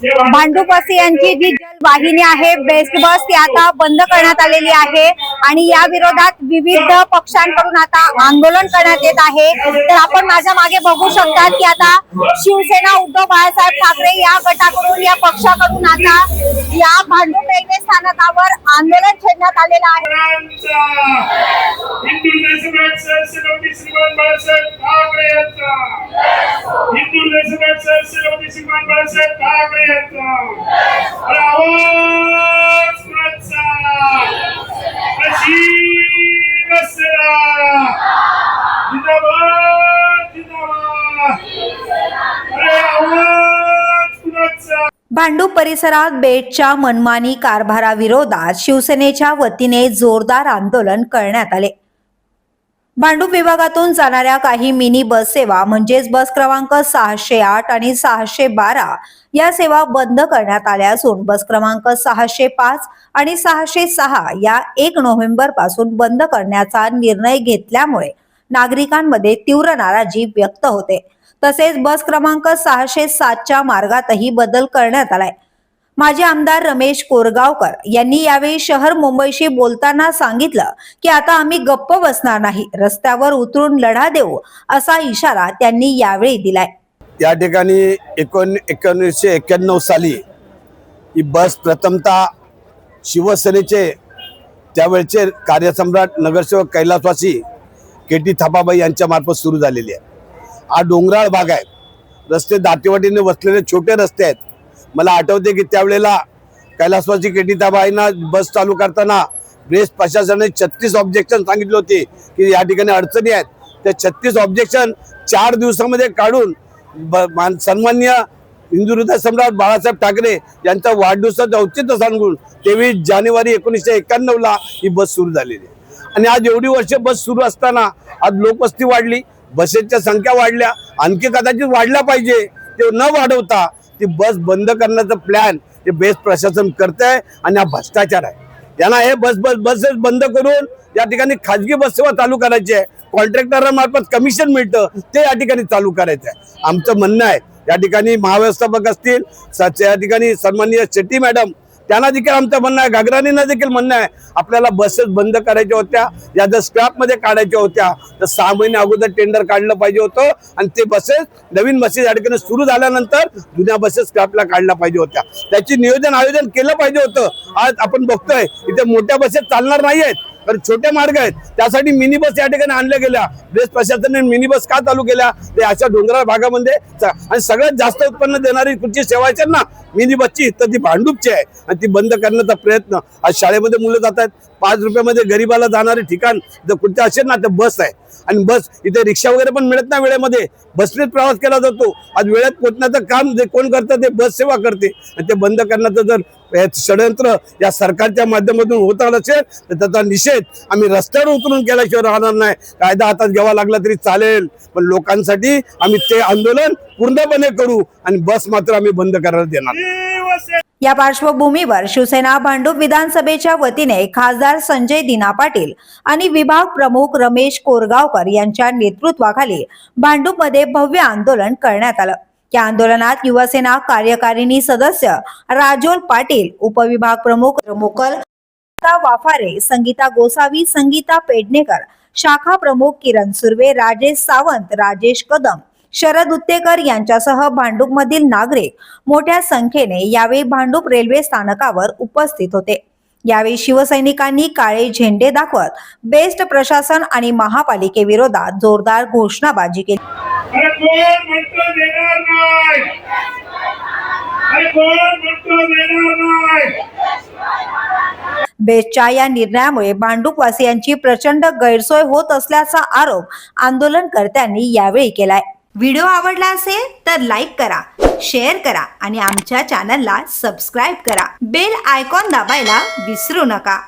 भांडूपवासी जी जलवाहिनी आहे बेस्ट बस ती आता बंद करण्यात आलेली आहे. आणि या विरोधात विविध पक्षांकडून आता आंदोलन करण्यात येत आहे. तर आपण माझ्या मागे बघू शकतात की आता शिवसेना उद्धव बाळासाहेब ठाकरे या गटाकडून या पक्षाकडून आता या भांडूप रेल्वे स्थानकावर आंदोलन छेडण्यात आलेलं आहे. हिंदू देशभक्त श्रीमान बाळासाहेब ठाकरे यांचा आवाज कुणाचा जिंदाबाद जिंदाबाद अरे आवाज कुणाचा भांडूप परिसरात बेटच्या मनमानी कारभाराविरोधात शिवसेनेच्या वतीने जोरदार आंदोलन करण्यात आले. भांडूप विभागातून जाणाऱ्या काही मिनी बस सेवा म्हणजेच बस क्रमांक सहाशे आठ आणि सहाशे बारा या सेवा बंद करण्यात आल्या असून बस क्रमांक सहाशे पाच आणि सहाशे सहा या एक नोव्हेंबरपासून बंद करण्याचा निर्णय घेतल्यामुळे नागरिकांमध्ये तीव्र नाराजी व्यक्त होते. तसेच बस क्रमांक सहाशे सातच्या मार्गातही बदल करण्यात आलाय. माजी आमदार रमेश कोरगावकर यांनी यावेळी शहर मुंबईशी बोलताना सांगितलं की आता आम्ही गप्प बसणार नाही रस्त्यावर उतरून लढा देऊ असा इशारा त्यांनी यावेळी दिलाय. या ठिकाणी एकोण एकोणीसशे एक्क्याण्णव साली ही बस प्रथमतः शिवसेनेचे त्यावेळचे कार्यसम्राट नगरसेवक कैलासवासी के टी थापाबाई यांच्यामार्फत सुरू झालेली आहे. हा डोंगराळ भाग आहे. रस्ते दाटीवाटीने वसलेले छोटे रस्ते आहेत. मला आठवते की त्यावेळेला कैलासवासी केटीताबाईंना बस चालू करताना ब्रेस्ट प्रशासनाने छत्तीस ऑब्जेक्शन सांगितले होते की या ठिकाणी अडचणी आहेत. त्या छत्तीस ऑब्जेक्शन चार दिवसामध्ये काढून मान- सन्मान्य हिंदू हृदय सम्राट बाळासाहेब ठाकरे यांचा वाढदिवसाचं औचित्य सांगून तेवीस जानेवारी एकोणीसशे एक्क्याण्णवला ही बस सुरू झालेली आहे. आणि आज एवढी वर्ष बस सुरू असताना आज लोकवस्ती वाढली बसेसच्या संख्या वाढल्या आणखी कदाचित वाढल्या पाहिजे ते न वाढवता ती बस बंद करण्याचा प्लॅन ते बेस्ट प्रशासन करत आहे आणि हा भ्रष्टाचार आहे. यांना हे बस बस बसेस बंद करून या ठिकाणी खाजगी बस सेवा चालू करायची आहे. कॉन्ट्रॅक्टरांमार्फत कमिशन मिळतं ते या ठिकाणी चालू करायचं आहे आमचं म्हणणं आहे या ठिकाणी महाव्यवस्थापक असतील या ठिकाणी सन्माननीय शेट्टी मॅडम त्यांना देखील आमचं म्हणणं आहे. गागरानींना देखील म्हणणं आहे. आपल्याला बसेस बंद करायच्या होत्या. या जर स्क्रॅपमध्ये काढायच्या होत्या तर सहा महिने अगोदर टेंडर काढलं पाहिजे होतं. आणि ते बसेस नवीन बसेस या ठिकाणी सुरू झाल्यानंतर जुन्या बसेस स्क्रॅपला काढल्या पाहिजे होत्या. त्याची नियोजन आयोजन केलं पाहिजे होतं. आज आपण बघतोय इथे मोठ्या बसेस चालणार नाही आहेत तर छोटे मार्ग आहेत. त्यासाठी मिनी बस या ठिकाणी आणल्या गेल्या. बेस्ट प्रशासनाने मिनी बस का चालू केल्या? ते अशा डोंगराळ भागामध्ये आणि सगळ्यात जास्त उत्पन्न देणारी कुठची सेवा आहे ना मिनी बसची तर ती भांडूपची आहे. आणि ती बंद करण्याचा प्रयत्न. आज शाळेमध्ये मुलं जात आहेत. पाच रुपयामध्ये गरीबाला जाणारे ठिकाण. जर कुठे असेल ना तर बस आहे. आणि बस इथे रिक्षा वगैरे पण मिळत नाही वेळेमध्ये. बसनेच प्रवास केला जातो. आज वेळेत पोचण्याचं काम जे कोण करतं ते बस सेवा करते. आणि ते बंद करण्याचं जर षडयंत्र या सरकारच्या माध्यमातून होत आलं असेल तर त्याचा निषेध आम्ही रस्त्यावर उतरून केल्याशिवाय राहणार नाही. कायदा हातात घ्यावा लागला तरी चालेल पण लोकांसाठी आम्ही ते आंदोलन पूर्णपणे करू आणि बस मात्र आम्ही बंद करायला देणार या पार्श्वभूमीवर शिवसेना भांडूप विधानसभेच्या वतीने खासदार संजय दिना पाटील आणि विभाग प्रमुख रमेश कोरगावकर यांच्या नेतृत्वाखाली भांडूपमध्ये भव्य आंदोलन करण्यात आलं. या आंदोलनात युवासेना कार्यकारिणी सदस्य राजोल पाटील उपविभाग प्रमुख मोकल वाफारे संगीता गोसावी संगीता पेडणेकर शाखा प्रमुख किरण सुर्वे राजेश सावंत राजेश कदम शरद उत्तेकर यांच्यासह भांडूपमधील नागरिक मोठ्या संख्येने यावेळी भांडूप रेल्वे स्थानकावर उपस्थित होते. यावेळी शिवसैनिकांनी काळे झेंडे दाखवत बेस्ट प्रशासन आणि महापालिकेविरोधात जोरदार घोषणाबाजी केली. अरे कोण म्हणतो देणार नाही? अरे कोण म्हणतो देणार नाही? बेस्टच्या या निर्णयामुळे भांडूपवासियांची प्रचंड गैरसोय होत असल्याचा आरोप आंदोलनकर्त्यांनी यावेळी केलाय. व्हिडिओ आवडला असेल तर लाईक करा शेअर करा आणि आमच्या चॅनलला सबस्क्राईब करा. बेल आयकॉन दाबायला विसरू नका.